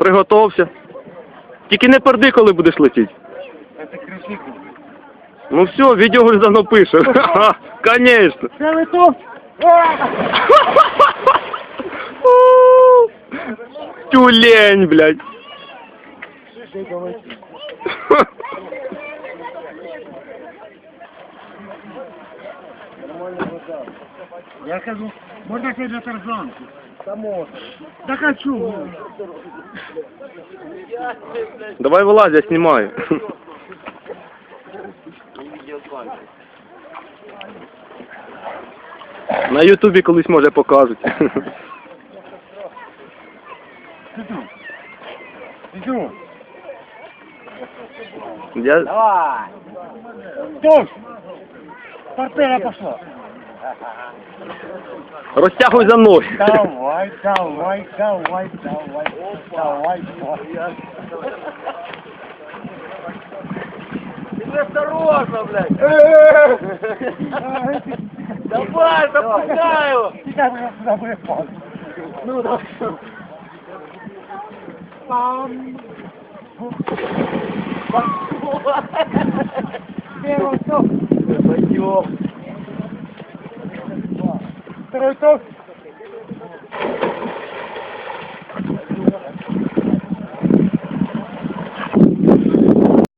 Приготовся. Тільки не перди, коли будеш летіти. Это кричит. Ну все, відео давно пише. Конечно. Це ви? Тюлень, блядь. Я кажу, можна це для тарзанки? Та можна. Так а чого? Давай вилазь, я знімаю. На Ютубі колись може покажуть. Я... Давай. Тож. Партера пошла. Розтягуй за ноги. Давай, давай, давай, давай, давай, давай. Осторожно, блядь! Давай, запускай его. Тікай, мене сюди пал. Ну, давай. Пам. Топ. Пойдем. troitos